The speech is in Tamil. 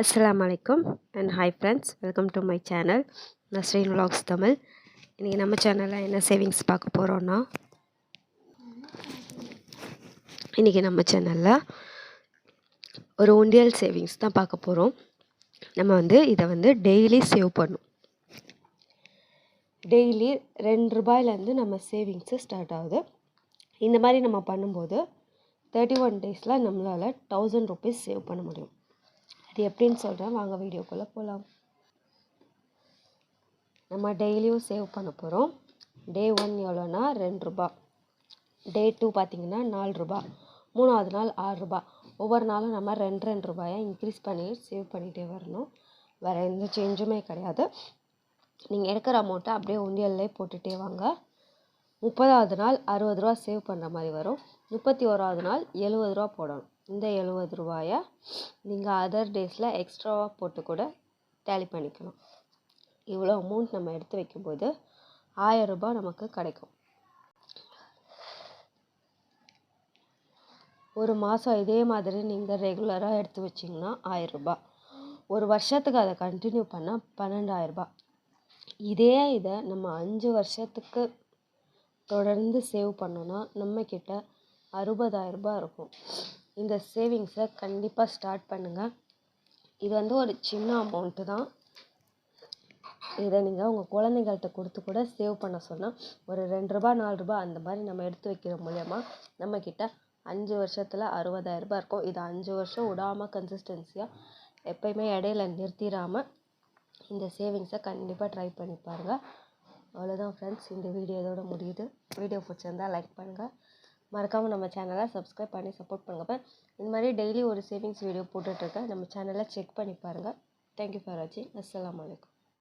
அஸ்ஸலாமு அலைக்கும் and hi friends welcome to my channel Nasreen vlogs Tamil இன்றைக்கி நம்ம சேனலில் என்ன சேவிங்ஸ் பார்க்க போகிறோன்னா இன்றைக்கி நம்ம சேனலில் ஒரு உண்டியல் சேவிங்ஸ் தான் பார்க்க போகிறோம் நம்ம வந்து இதை வந்து டெய்லி சேவ் பண்ணும். டெய்லி ரெண்டு ரூபாயிலேருந்து நம்ம சேவிங்ஸு ஸ்டார்ட் ஆகுது. இந்த மாதிரி நம்ம பண்ணும்போது தேர்ட்டி ஒன் டேஸில் நம்மளால் தௌசண்ட் ருபீஸ் சேவ் பண்ண முடியும். அது எப்படின்னு சொல்கிறேன் வாங்க வீடியோக்குள்ளே போகலாம் நம்ம டெய்லியும் சேவ் பண்ண போகிறோம் டே ஒன் எவ்வளோனா ரெண்டு ரூபா. டே டூ பார்த்திங்கன்னா நாலு ரூபா. மூணாவது நாள் ஆறு ரூபா. ஒவ்வொரு நாளும் நம்ம ரெண்டு ரெண்டு ரூபாயை இன்க்ரீஸ் பண்ணி சேவ் பண்ணிகிட்டே வரணும். வேறு எந்த சேஞ்சுமே கிடையாது. நீங்கள் எடுக்கிற அமௌண்ட்டை அப்படியே உண்டியல்லே போட்டுகிட்டே வாங்க. முப்பதாவது நாள் அறுபது ரூபா சேவ் பண்ணுற மாதிரி வரும். முப்பத்தி ஓராவது நாள் எழுபது ரூபா போடணும். இந்த எழுபது ரூபாயை நீங்கள் அதர் டேஸில் எக்ஸ்ட்ராவாக போட்டு கூட டேலி பண்ணிக்கலாம். இவ்வளோ அமௌண்ட் நம்ம எடுத்து வைக்கும்போது ஆயிரம் ரூபாய் நமக்கு கிடைக்கும். ஒரு மாதம் இதே மாதிரி நீங்கள் ரெகுலராக எடுத்து வச்சிங்கன்னா ஆயிரம் ரூபாய். ஒரு வருஷத்துக்கு அதை கண்டினியூ பண்ணால் பன்னெண்டாயிரரூபா இதே இதை நம்ம அஞ்சு வருஷத்துக்கு தொடர்ந்து சேவ் பண்ணோன்னா நம்மக்கிட்ட அறுபதாயிரரூபா இருக்கும். இந்த சேவிங்ஸை கண்டிப்பாக ஸ்டார்ட் பண்ணுங்கள் இது வந்து ஒரு சின்ன அமௌண்ட்டு தான். இதை நீங்கள் உங்கள் குழந்தைங்கள்ட்ட கொடுத்து கூட சேவ் பண்ண சொன்னால் ஒரு ரெண்டு ரூபா நாலு ரூபா அந்த மாதிரி நம்ம எடுத்து வைக்கிற மூலயமா நம்மக்கிட்ட அஞ்சு வருஷத்தில் அறுபதாயிரரூபா இருக்கும். இது அஞ்சு வருஷம் விடாமல் கன்சிஸ்டன்சியாக எப்போயுமே இடையில நிறுத்திடாமல் இந்த சேவிங்ஸை கண்டிப்பாக ட்ரை பண்ணி பாருங்கள் அவ்வளோதான் ஃப்ரெண்ட்ஸ் இந்த வீடியோ இதோட முடியுது. வீடியோ பிடிச்சிருந்தா லைக் பண்ணுங்கள் மறக்காமல் நம்ம சேனலை சப்ஸ்கிரைப் பண்ணி சப்போர்ட் பண்ணுங்கள் இந்த மாதிரி டெய்லி ஒரு சேவிங்ஸ் வீடியோ போட்டுட்ருக்கேன் நம்ம சேனலை செக் பண்ணி பாருங்கள் தேங்க்யூ ஃபார் வாட்சிங் அஸ்லாம் வலைக்கம்